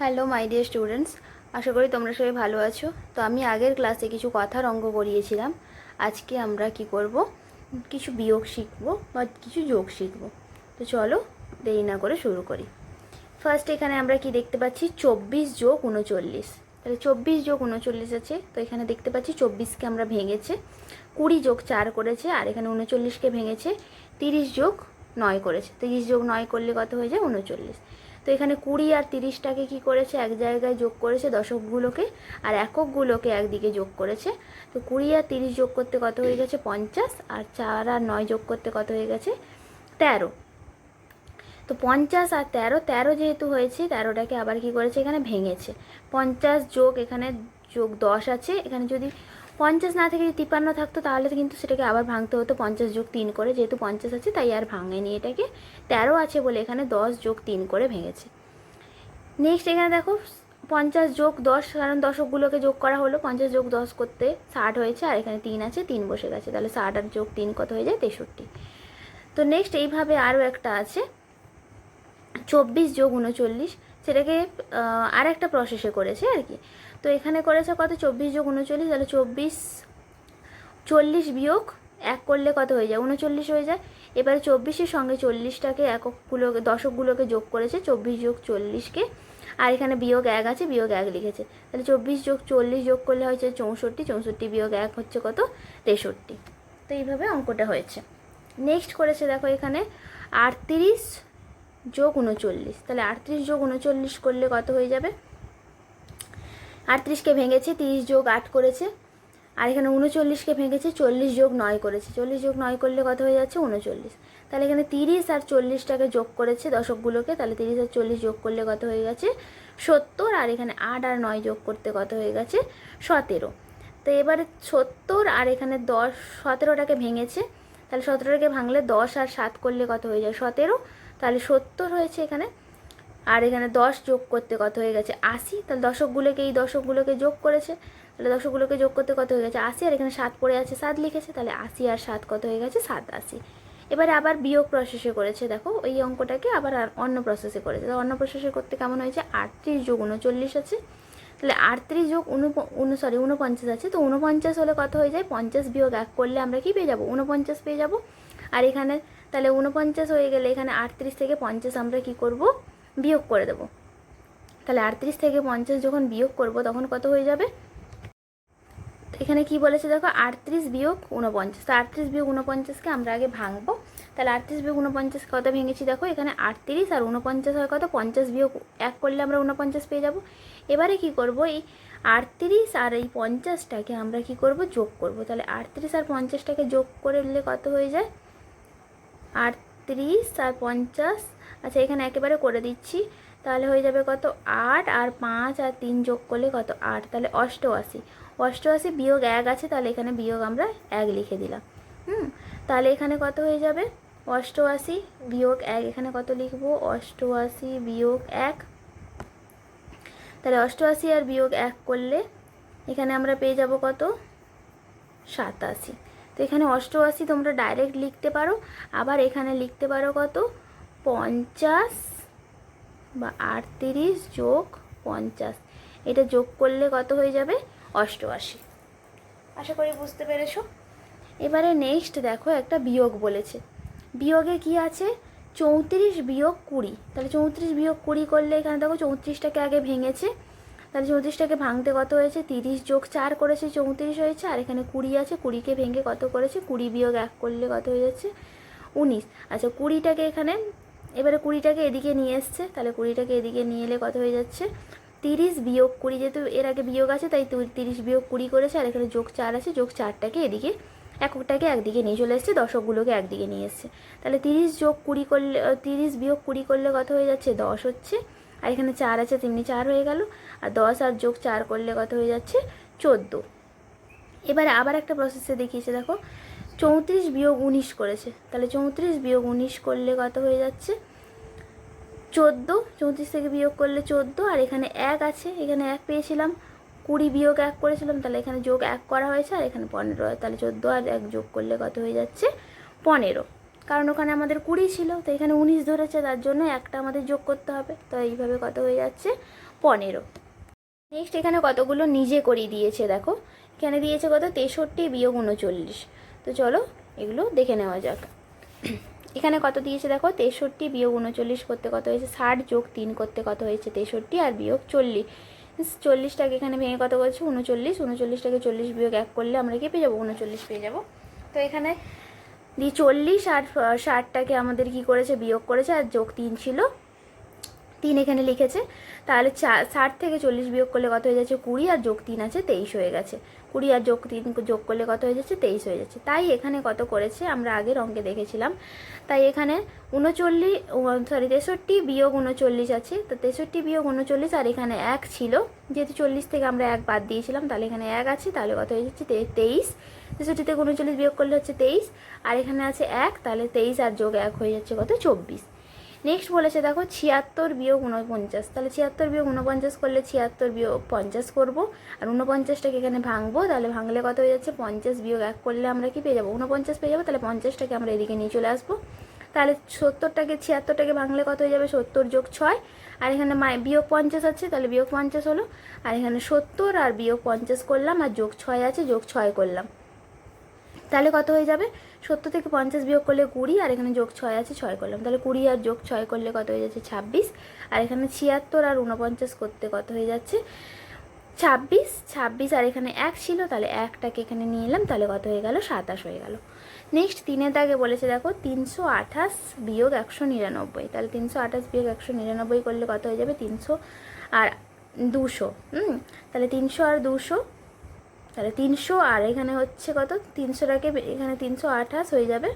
Hello my dear students আশা করি তোমরা সবাই ভালো আছো। তো আমি আগের ক্লাসে কিছু কথার অঙ্ক করিয়েছিলাম। আজকে আমরা কি করব? কিছু বিয়োগ শিখব বা কিছু যোগ শিখব। তো চলো, দেরি না করে শুরু করি। ফার্স্ট এখানে আমরা কি দেখতে পাচ্ছি? চব্বিশ যোগ উনচল্লিশ। তাহলে চব্বিশ যোগ উনচল্লিশ আছে। তো এখানে দেখতে পাচ্ছি চব্বিশকে আমরা ভেঙেছে। কুড়ি যোগ চার করেছে, আর এখানে উনচল্লিশকে ভেঙেছে। তিরিশ যোগ নয় করেছে। তিরিশ যোগ নয় করলে কত হয়ে যায়? উনচল্লিশ। তো এখানে কুড়ি আর তিরিশটাকে কি করেছে? এক জায়গায় যোগ করেছে দশকগুলোকে, আর এককগুলোকে একদিকে যোগ করেছে। তো কুড়ি আর তিরিশ যোগ করতে কত হয়ে গেছে? পঞ্চাশ, আর চার আর নয় যোগ করতে কত হয়ে গেছে? তেরো। তো পঞ্চাশ আর তেরো তেরো যেহেতু হয়েছে, তেরোটাকে আবার কি করেছে? এখানে ভেঙেছে। পঞ্চাশ যোগ এখানে যোগ দশ আছে। এখানে যদি পঞ্চাশ না থেকে যদি তিপ্পান্ন থাকতো, তাহলে কিন্তু সেটাকে আবার ভাঙতে হতো পঞ্চাশ যোগ তিন করে, যেহেতু পঞ্চাশ আছে, তাই আর ভাঙেনি এটাকে। তেরো আছে বলে এখানে দশ যোগ তিন করে ভেঙেছে। নেক্সট এখানে দেখো, পঞ্চাশ যোগ দশ, কারণ দশকগুলোকে যোগ করা হলো। পঞ্চাশ যোগ দশ করতে ষাট হয়েছে, আর এখানে তিন আছে, তিন বসে গেছে। তাহলে ষাট আর যোগ তিন কত হয়ে যায়? তেষট্টি। তো নেক্সট এইভাবে আরও একটা আছে। চব্বিশ যোগ উনচল্লিশ, সেটাকে আর একটা প্রসেসে করেছে আর কি। তো এখানে করেছে কত? চব্বিশ যোগ উনচল্লিশ, তাহলে চব্বিশ, চল্লিশ বিয়োগ এক করলে কত হয়ে যায়? উনচল্লিশ হয়ে যায়। এবারে চব্বিশের সঙ্গে চল্লিশটাকে এককগুলোকে দশকগুলোকে যোগ করেছে, চব্বিশ যোগ চল্লিশকে। আর এখানে বিয়োগ এক আছে, বিয়োগ এক লিখেছে। তাহলে চব্বিশ যোগ চল্লিশ যোগ করলে হয়েছে চৌষট্টি চৌষট্টি বিয়োগ এক হচ্ছে কত? তেষট্টি। তো এইভাবে অঙ্কটা হয়েছে। নেক্সট করেছে দেখো এখানে আটত্রিশ যোগ উনচল্লিশ। তাহলে আটত্রিশ যোগ উনচল্লিশ করলে কত হয়ে যাবে? আটত্রিশকে ভেঙেছে, তিরিশ যোগ আট করেছে। আর এখানে উনচল্লিশকে ভেঙেছে, চল্লিশ যোগ নয় করেছে। চল্লিশ যোগ নয় করলে কত হয়ে যাচ্ছে? উনচল্লিশ। তাহলে এখানে তিরিশ আর চল্লিশটাকে যোগ করেছে দশকগুলোকে, তাহলে তিরিশ আর চল্লিশ যোগ করলে কত হয়ে গেছে? সত্তর। আর এখানে আট আর নয় যোগ করতে কত হয়ে গেছে? সতেরো। তো এবারে সত্তর আর এখানে দশ, সতেরোটাকে ভেঙেছে। তাহলে সতেরোটাকে ভাঙলে দশ আর সাত করলে কত হয়ে যায়? সতেরো। তাহলে সত্তর হয়েছে এখানে। আর এখানে দশ যোগ করতে কত হয়ে গেছে আশি? তাহলে দশকগুলোকে, এই দশকগুলোকে যোগ করেছে। তাহলে দশকগুলোকে যোগ করতে কত হয়ে গেছে আশি? আর এখানে সাত পড়ে আছে, সাত লিখেছে, তাহলে আশি আর সাত কত হয়ে গেছে? সাত আশি। এবারে আবার বিয়োগ প্রসেসে করেছে, দেখো ওই অঙ্কটাকে আবার অন্য প্রসেসে করেছে। অন্য প্রসেসে করতে কেমন হয়েছে? আটত্রিশ যোগ উনচল্লিশ আছে। তাহলে আটত্রিশ যোগ উন সরি উনপঞ্চাশ আছে। তো উনপঞ্চাশ হলে কত হয়ে যায়? পঞ্চাশ বিয়োগ এক করলে আমরা কি পেয়ে যাব? উনপঞ্চাশ পেয়ে যাব। আর এখানে, তাহলে উনপঞ্চাশ হয়ে গেলে এখানে আটত্রিশ থেকে পঞ্চাশ আমরা কি করব? বিয়োগ করে দেবো। তাহলে আটত্রিশ থেকে পঞ্চাশ যখন বিয়োগ করব, তখন কত হয়ে যাবে? এখানে কি বলেছে দেখো, আটত্রিশ বিয়োগ উনপঞ্চাশ তো আটত্রিশ বিয়োগ উনপঞ্চাশকে আমরা আগে ভাঙবো। তাহলে আটত্রিশ বিয়োগ উনপঞ্চাশ কত ভেঙেছি দেখো, এখানে আটত্রিশ আর উনপঞ্চাশ হয় কত? পঞ্চাশ বিয়োগ এক করলে আমরা উনপঞ্চাশ পেয়ে যাব। এবারে কি করব, এই আটত্রিশ আর এই পঞ্চাশটাকে আমরা কি করব, যোগ করব। তাহলে আটত্রিশ আর পঞ্চাশটাকে যোগ করলে কত হয়ে যায়? আটত্রিশ আর পঞ্চাশ আচ্ছা এখানে একেবারে করে দিচ্ছি। তাহলে হয়ে যাবে কত? আট আর পাঁচ আর তিন যোগ করলে কত? আট। তাহলে অষ্টআশি। অষ্টআশি বিয়োগ এক আছে, তাহলে এখানে বিয়োগ আমরা এক লিখে দিলাম। হুম? তাহলে এখানে কত হয়ে যাবে? অষ্টআশি বিয়োগ এক, এখানে কত লিখব? অষ্টআশি বিয়োগ এক। তাহলে অষ্টআশি আর বিয়োগ এক করলে এখানে আমরা পেয়ে যাব কত? সাতাশি। তো এখানে অষ্টআশি তোমরা ডাইরেক্ট লিখতে পারো, আবার এখানে লিখতে পারো কত? পঞ্চাশ বা আটত্রিশ যোগ পঞ্চাশ। এটা যোগ করলে কত হয়ে যাবে? অষ্টআশি। আশা করি বুঝতে পেরেছ? এবারে নেক্সট দেখো একটা বিয়োগ বলেছে। বিয়োগে কি আছে? চৌত্রিশ বিয়োগ কুড়ি। তাহলে চৌত্রিশ বিয়োগ কুড়ি করলে এখানে দেখো চৌত্রিশটাকে আগে ভেঙেছে। তাহলে চৌত্রিশটাকে ভাঙতে কত হয়েছে? তিরিশ যোগ চার করেছে চৌত্রিশ হয়েছে, আর এখানে কুড়ি আছে, কুড়িকে ভেঙে কত করেছে? কুড়ি বিয়োগ এক করলে কত হয়ে যাচ্ছে? উনিশ। আচ্ছা কুড়িটাকে এখানে এবারে কুড়িটাকে এদিকে নিয়ে এসছে, তাহলে কুড়িটাকে এদিকে নিয়ে এলে কত হয়ে যাচ্ছে? তিরিশ বিয়োগ কুড়ি যেহেতু এর আগে বিয়োগ আছে, তাই তিরিশ বিয়োগ কুড়ি করেছে, আর এখানে যোগ চার আছে, যোগ চারটাকে এদিকে এককটাকে একদিকে নিয়ে চলে এসছে, দশকগুলোকে একদিকে নিয়ে এসছে। তাহলে তিরিশ যোগ কুড়ি করলে তিরিশ বিয়োগ কুড়ি করলে কত হয়ে যাচ্ছে? দশ হচ্ছে। আর এখানে চার আছে, তেমনি চার হয়ে গেল, আর দশ আর যোগ চার করলে কত হয়ে যাচ্ছে? চোদ্দ। এবারে আবার একটা প্রসেসে দেখিয়েছে, দেখো। চৌত্রিশ বিয়োগ উনিশ করেছে। তাহলে চৌত্রিশ বিয়োগ উনিশ করলে কত হয়ে যাচ্ছে? চোদ্দ, চৌত্রিশ থেকে বিয়োগ করলে চোদ্দ, আর এখানে এক আছে, এখানে এক পেয়েছিলাম, কুড়ি বিয়োগ এক করেছিলাম, তাহলে এখানে যোগ এক করা হয়েছে, আর এখানে পনেরো, তাহলে চোদ্দ আর এক যোগ করলে কত হয়ে যাচ্ছে? পনেরো। কারণ ওখানে আমাদের কুড়ি ছিল, তো এখানে উনিশ ধরেছে, তার জন্য একটা আমাদের যোগ করতে হবে, তো এইভাবে কত হয়ে যাচ্ছে? পনেরো। নেক্সট এখানে কতগুলো নিজে করিয়ে দিয়েছে, দেখো। এখানে দিয়েছে কত? তেষট্টি বিয়োগ উনচল্লিশ। তো চলো এগুলো দেখে নেওয়া যাক। এখানে কত দিয়েছে দেখো? তেষট্টি বিয়োগ উনচল্লিশ করতে কত হয়েছে? ষাট যোগ তিন করতে কত হয়েছে? তেষট্টি আর বিয়োগ চল্লিশ। চল্লিশটাকে এখানে ভেঙে কত করছে? উনচল্লিশ। উনচল্লিশটাকে চল্লিশ বিয়োগ এক করলে আমরা কি পেয়ে যাব? উনচল্লিশ পেয়ে যাব। তো এখানে দিয়ে চল্লিশ আর ষাটটাকে আমাদের কি করেছে? বিয়োগ করেছে। আর যোগ তিন ছিল। তিন এখানে লিখেছে। তাহলে ষাট থেকে চল্লিশ বিয়োগ করলে কত হয়ে যাচ্ছে কুড়ি আর যোগ তিন আছে তেইশ হয়ে গেছে। কুড়ি আর যোগ তিন যোগ করলে কত হয়ে যাচ্ছে তেইশ হয়ে যাচ্ছে। তাই এখানে কত করেছে আমরা আগের অঙ্কে দেখেছিলাম। তাই এখানে উনচল্লিশ সরি তেষট্টি বিয়োগ উনচল্লিশ আছে। তো তেষট্টি বিয়োগ উনচল্লিশ আর এখানে এক ছিল। যেহেতু চল্লিশ থেকে আমরা এক বাদ দিয়েছিলাম, তাহলে এখানে এক আছে, তাহলে কত হয়ে যাচ্ছে তেইশ। তেষট্টি থেকে উনচল্লিশ বিয়োগ করলে হচ্ছে তেইশ। আর এখানে আছে এক, তাহলে তেইশ আর যোগ এক হয়ে যাচ্ছে কত? চব্বিশ। নেক্সট বলেছে, দেখো, ছিয়াত্তর বিয়োগ উনপঞ্চাশ তাহলে ছিয়াত্তর বিয়োগ উনপঞ্চাশ করলে ছিয়াত্তর বিয়োগ পঞ্চাশ করব। আর উনপঞ্চাশটাকে এখানে ভাঙবো, তাহলে ভাঙলে কত হয়ে যাচ্ছে? পঞ্চাশ বিয়োগ এক করলে আমরা কি পেয়ে যাব? উনপঞ্চাশ পেয়ে যাব, তাহলে পঞ্চাশটাকে আমরা এদিকে নিয়ে চলে আসব। তাহলে সত্তরটাকে, ছিয়াত্তরটাকে ভাঙলে কত হয়ে যাবে? সত্তর যোগ ছয়। আর এখানে বিয়োগ পঞ্চাশ আছে, তাহলে বিয়োগ পঞ্চাশ হলো। আর এখানে সত্তর আর বিয়োগ পঞ্চাশ করলাম, আর যোগ ছয় আছে, যোগ ছয় করলাম। তাহলে কত হয়ে যাবে? সত্তর থেকে পঞ্চাশ বিয়োগ করলে কুড়ি, আর এখানে যোগ ছয় আছে, ছয় করলাম। তাহলে কুড়ি আর যোগ ছয় করলে কত হয়ে যাচ্ছে? ছাব্বিশ। আর এখানে ছিয়াত্তর আর উনপঞ্চাশ করতে কত হয়ে যাচ্ছে? ছাব্বিশ। ছাব্বিশ আর এখানে এক ছিল, তাহলে একটাকে এখানে নিয়ে এলাম, তাহলে কত হয়ে গেল? সাতাশ হয়ে গেল। নেক্সট, তিনের দাগে বলেছে, দেখো, তিনশো আঠাশ বিয়োগ একশো নিরানব্বই। তাহলে তিনশো আঠাশ বিয়োগ একশো নিরানব্বই করলে কত হয়ে যাবে? তিনশো আর দুশো। হুম? তাহলে তিনশো আর দুশো তাহলে তিনশো, আর এখানে হচ্ছে কত? তিনশোটাকে এখানে তিনশো আঠাশ হয়ে যাবে।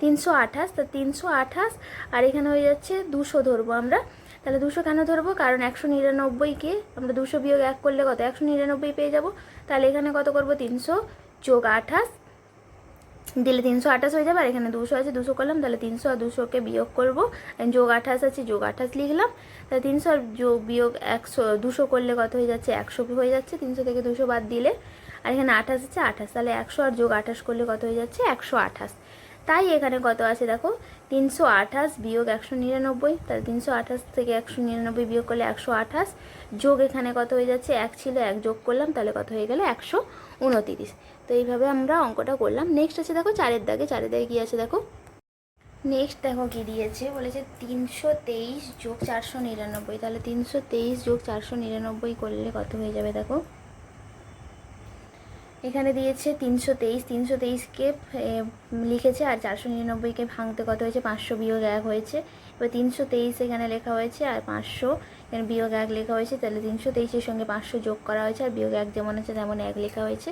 তিনশো আঠাশ, তা তিনশো আঠাশ, আর এখানে হয়ে যাচ্ছে দুশো ধরবো আমরা। তাহলে দুশো কেন ধরবো? কারণ একশো নিরানব্বইকে আমরা দুশো বিয়োগ এক করলে কত? একশো নিরানব্বই পেয়ে যাব। তাহলে এখানে কত করব? তিনশো যোগ আঠাশ দিলে তিনশো আঠাশ হয়ে যাবে, আর এখানে দুশো আছে, দুশো করলাম তাহলে তিনশো আর দুশোকে বিয়োগ করব। যোগ আঠাশ আছে, যোগ আঠাশ লিখলাম। তাহলে তিনশো আর যোগ বিয়োগ একশো, দুশো করলে কত হয়ে যাচ্ছে? একশো হয়ে যাচ্ছে, তিনশো থেকে দুশো বাদ দিলে। আর এখানে আঠাশ আছে, আঠাশ, তাহলে একশো আর যোগ আঠাশ করলে কত হয়ে যাচ্ছে? একশো আঠাশ। তাই এখানে কত আছে দেখো? তিনশো আঠাশ বিয়োগ একশো নিরানব্বই, তাহলে তিনশো আঠাশ থেকে একশো নিরানব্বই বিয়োগ করলে একশো আঠাশ, যোগ এখানে কত হয়ে যাচ্ছে? এক ছিল, এক যোগ করলাম, তাহলে কত হয়ে গেলে? একশো উনতিরিশ। তো এইভাবে আমরা অঙ্কটা করলাম। নেক্সট আছে দেখো, চারের দাগে। চারের দাগে কী আছে দেখো? নেক্সট দেখো কী দিয়েছে? বলেছে তিনশো তেইশ যোগ চারশো নিরানব্বই, তাহলে তিনশো তেইশ যোগ চারশো নিরানব্বই করলে কত হয়ে যাবে দেখো? এখানে দিয়েছে তিনশো তেইশ, তিনশো তেইশকে লিখেছে আর চারশো নিরানব্বইকে ভাঙতে কত হয়েছে? পাঁচশো বিয়োগ এক হয়েছে। এবার তিনশো তেইশ এখানে লেখা হয়েছে আর পাঁচশো, এখানে বিয়োগ এক লেখা হয়েছে, তাহলে তিনশো তেইশের সঙ্গে পাঁচশো যোগ করা হয়েছে আর বিয়োগ এক যেমন আছে তেমন এক লেখা হয়েছে।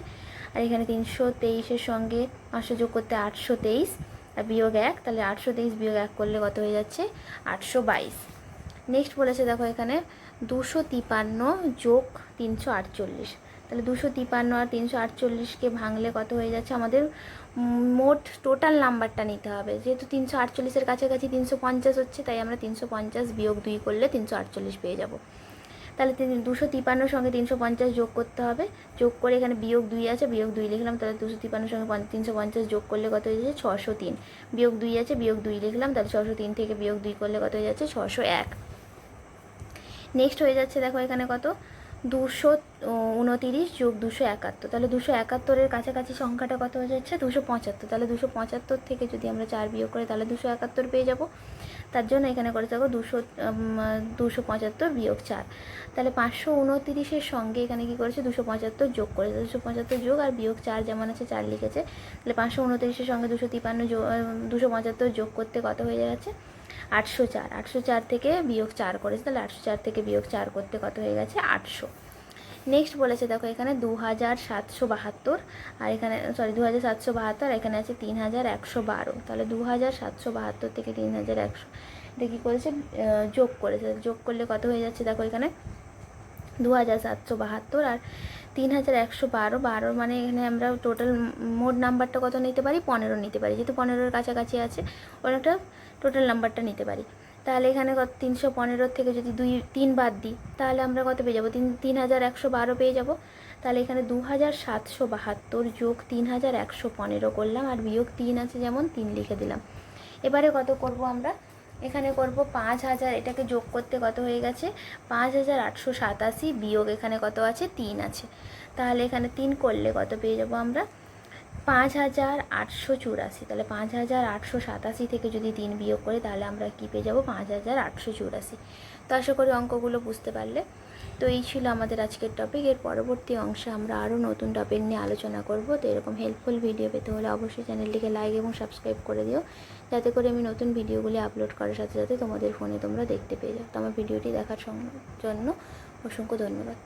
আর এখানে তিনশো তেইশের সঙ্গে পাঁচশো যোগ করতে আটশো তেইশ আর বিয়োগ এক, তাহলে আটশো তেইশ বিয়োগ এক করলে কত হয়ে যাচ্ছে? আটশো বাইশ। নেক্সট বলেছে দেখো এখানে দুশো তিপান্ন যোগ তিনশো আটচল্লিশ। তাহলে দুশো তিপান্ন আর তিনশো আটচল্লিশকে ভাঙলে কত হয়ে যাচ্ছে? আমাদের মোট টোটাল নাম্বারটা নিতে হবে। যেহেতু তিনশো আটচল্লিশের কাছাকাছি তিনশো পঞ্চাশ হচ্ছে, তাই আমরা তিনশো পঞ্চাশ বিয়োগ দুই করলে তিনশো আটচল্লিশ পেয়ে যাব। তাহলে তিন, দুশো তিপান্নর সঙ্গে তিনশো পঞ্চাশ যোগ করতে হবে। যোগ করে এখানে বিয়োগ দুই আছে, বিয়োগ দুই লিখলাম, তাহলে দুশো তিপান্নর সঙ্গে তিনশো পঞ্চাশ যোগ করলে কত হয়ে যাচ্ছে? ছশো তিন। বিয়োগ দুই আছে, বিয়োগ দুই লিখলাম, তাহলে ছশো তিন থেকে বিয়োগ দুই করলে কত হয়ে যাচ্ছে? ছশো এক। নেক্সট হয়ে যাচ্ছে, দেখো এখানে কত? দুশো উনতিরিশ যোগ দুশো একাত্তর। তাহলে দুশো একাত্তরের কাছাকাছি সংখ্যাটা কত হয়ে যাচ্ছে? দুশো পঁচাত্তর। তাহলে দুশো পঁচাত্তর থেকে যদি আমরা চার বিয়োগ করি, তাহলে দুশো একাত্তর পেয়ে যাব। তার জন্য এখানে করে থাকো দুশো দুশো পঁচাত্তর বিয়োগ চার। তাহলে পাঁচশো উনতিরিশের সঙ্গে এখানে কি করেছে? দুশো পঁচাত্তর যোগ করেছে। দুশো পঁচাত্তর যোগ আর বিয়োগ চার যেমন আছে, চার লিখেছে। তাহলে পাঁচশো উনতিরিশের সঙ্গে দুশো তিপান্ন দুশো পঁচাত্তর যোগ করতে কত হয়ে যাচ্ছে? আটশো চার। আটশো চার থেকে বিয়োগ চার করেছে, তাহলে আটশো চার থেকে বিয়োগ চার করতে কত হয়ে গেছে? আটশো। নেক্সট বলেছে, দেখো, এখানে দু হাজার সাতশো বাহাত্তর আর এখানে সরি দু হাজার সাতশো বাহাত্তর এখানে আছে তিন হাজার একশো বারো। তাহলে দু হাজার সাতশো বাহাত্তর থেকে তিন হাজার একশো, এটা কী করেছে? যোগ করেছে। যোগ করলে কত হয়ে যাচ্ছে? দেখো, এখানে দু হাজার সাতশো বাহাত্তর আর তিন হাজার একশো বারো বারো মানে এখানে আমরা টোটাল মোট নাম্বারটা কত নিতে পারি? পনেরো নিতে পারি। যেহেতু পনেরোর কাছাকাছি আছে অনেকটা টোটাল নাম্বারটা নিতে পারি। তাহলে এখানে কত তিনশো পনেরোর থেকে যদি দুই, তিন বাদ দিই, তাহলে আমরা কত পেয়ে যাব? তিন তিন হাজার একশো বারো পেয়ে যাব। তাহলে এখানে দু হাজার সাতশো বাহাত্তর যোগ তিন হাজার একশো পনেরো করলাম আর বিয়োগ তিন আছে যেমন তিন লিখে দিলাম। এবারে কত করব আমরা? এখানে করব পাঁচ হাজার, এটাকে যোগ করতে কত হয়ে গেছে? পাঁচ হাজার আটশো সাতাশি বিয়োগ এখানে কত আছে? তিন আছে। তাহলে এখানে তিন করলে কত পেয়ে যাব আমরা? পাঁচ হাজার আটশো চুরাশি। তাহলে পাঁচ হাজার আটশো সাতাশি থেকে যদি তিন বিয়োগ করি, তাহলে আমরা কী পেয়ে যাব? পাঁচ হাজার আটশো চুরাশি। তো আশা করি অঙ্কগুলো বুঝতে পারলে। তো এই ছিল আমাদের আজকের টপিক এর পরবর্তী অংশে আমরা আরও নতুন টপিক নিয়ে আলোচনা করব। তো এরকম হেল্পফুল ভিডিও পেতে হলে অবশ্যই চ্যানেলটিকে লাইক এবং সাবস্ক্রাইব করে দিও। যাতে করে আমি নতুন ভিডিওগুলি আপলোড করার সাথে সাথে তোমাদের ফোনে তোমরা দেখতে পেয়ে যাও। তো আমার ভিডিওটি দেখার জন্য অসংখ্য ধন্যবাদ।